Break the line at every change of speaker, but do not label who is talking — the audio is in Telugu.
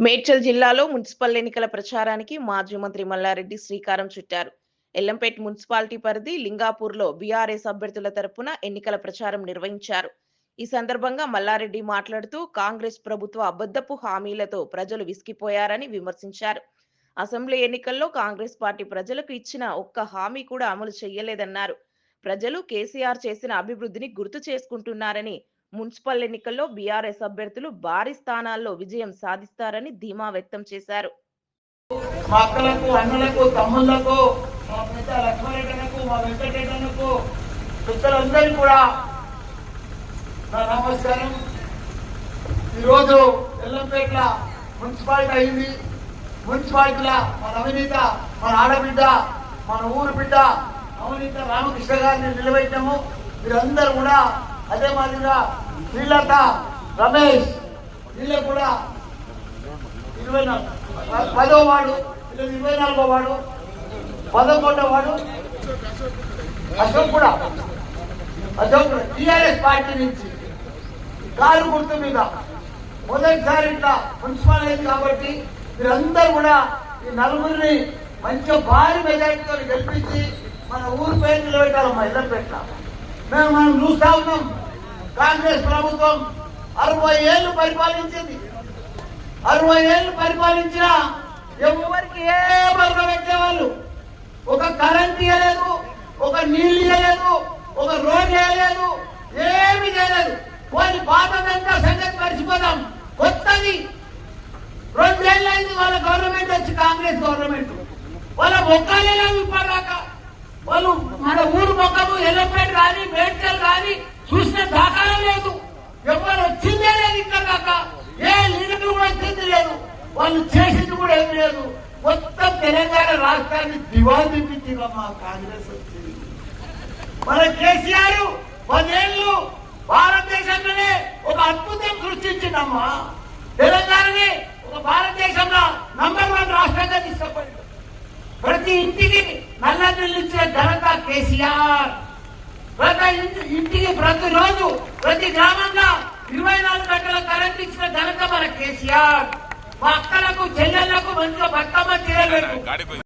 మేడ్చల్ జిల్లాలో మున్సిపల్ ఎన్నికల ప్రచారానికి మాజీ మంత్రి మల్లారెడ్డి శ్రీకారం చుట్టారు. ఎల్లంపేట్ మున్సిపాలిటీ పరిధి లింగాపూర్లో బీఆర్ఎస్ అభ్యర్థుల తరపున ఎన్నికల ప్రచారం నిర్వహించారు. ఈ సందర్భంగా మల్లారెడ్డి మాట్లాడుతూ కాంగ్రెస్ ప్రభుత్వ అబద్ధపు హామీలతో ప్రజలు విసిగిపోయారని విమర్శించారు. అసెంబ్లీ ఎన్నికల్లో కాంగ్రెస్ పార్టీ ప్రజలకు ఇచ్చిన ఒక్క హామీ కూడా అమలు చేయలేదన్నారు. ప్రజలు కేసీఆర్ చేసిన అభివృద్ధిని గుర్తు చేసుకుంటున్నారని మున్సిపల్ ఎన్నికల్లో బీఆర్ఎస్ అభ్యర్థులు భారీ స్థానాల్లో విజయం సాధిస్తారని ధీమా వ్యక్తం చేశారు.
మా అక్కలకు అన్నలకు తమ్ముళ్ళకు మా పెద్ద లక్ష్మణకు మా వెంకటేటకు పెద్దలందరికీ కూడా నా నమస్కారం. ఈరోజు ఎల్లంపేట్ల మున్సిపాలిటీ అయింది. మున్సిపాలిటీల మన అవినీత మన ఆడబిడ్డ మన ఊరు బిడ్డ అవినీత రామకృష్ణ గారిని నిలబెట్టాము. మీరందరూ కూడా అదే మాదిరిగా శ్రీలత రమేష్ వీళ్ళకు కూడా ఇరవై నాలుగు పదో వాడు వీళ్ళు ఇరవై నాలుగో వాడు పదకొండో వాడు అశోక్ కూడా. అశోక్ టీఆర్ఎస్ పార్టీ నుంచి కారు గుర్తు మీద మొదటిసారి ఇట్లా మున్సిపల్ అయింది కాబట్టి మీరందరూ కూడా ఈ నలుగురిని మంచిగా భారీ మెజారిటీతో గెలిపించి మన ఊరు పేరు నిలబెట్టాలమ్మా ఇళ్ళపెట్ల మేము మనం చూస్తా ఉన్నాం. కాంగ్రెస్ ప్రభుత్వం అరవై ఏళ్ళు పరిపాలించింది. అరవై ఏళ్ళు పరిపాలించిన ఎవరికి ఏ వర్గం పెట్టేవాళ్ళు ఒక కరెంట్ ఇవ్వలేదు ఒక నీళ్ళు ఇవ్వలేదు ఒక రోడ్ వేయలేదు ఏమి చేయలేదు. పోయి పాతదంతా సంగతి మర్చిపోదాం. కొత్తది. రెండేళ్ళైంది వాళ్ళ గవర్నమెంట్ వచ్చి కాంగ్రెస్ గవర్నమెంట్. వాళ్ళ మొక్కలే ఇప్పటిదాకా. వాళ్ళు మన ఊరు మొక్కము ఎల్లపేట కానీ మేడ్చల్ కానీ చూసిన దాఖలా లేదు. ఎవరు వచ్చిందే లేదు ఇక్కడ దాకా. ఏ లీడర్ కూడా వచ్చింది లేదు. వాళ్ళు చేసింది కూడా ఏమి లేదు. మొత్తం తెలంగాణ రాష్ట్రాన్ని దివాళ తిప్పించిందమ్మా కాంగ్రెస్ వచ్చింది మన కేసీఆర్ పదేళ్ళు భారతదేశంలోనే ఒక అద్భుతం సృష్టించిందమ్మా తెలంగాణని ఒక భారతదేశంలో నంబర్ వన్ రాష్ట్రంగా తీసుకుపోయింది ప్రతి ఇంటికి నల్ల ఇచ్చిన ఘనత కేసీఆర్. ప్రతి ఇంటి- ఇంటికి ప్రతిరోజు ప్రతి గ్రామంలో ఇరవై నాలుగు గంటల కరెంట్ ఇచ్చిన ఘనత మన కేసీఆర్. మా అక్కలకు చెల్లెళ్ళకు మంచిగా బతుకమ్మ చీరలు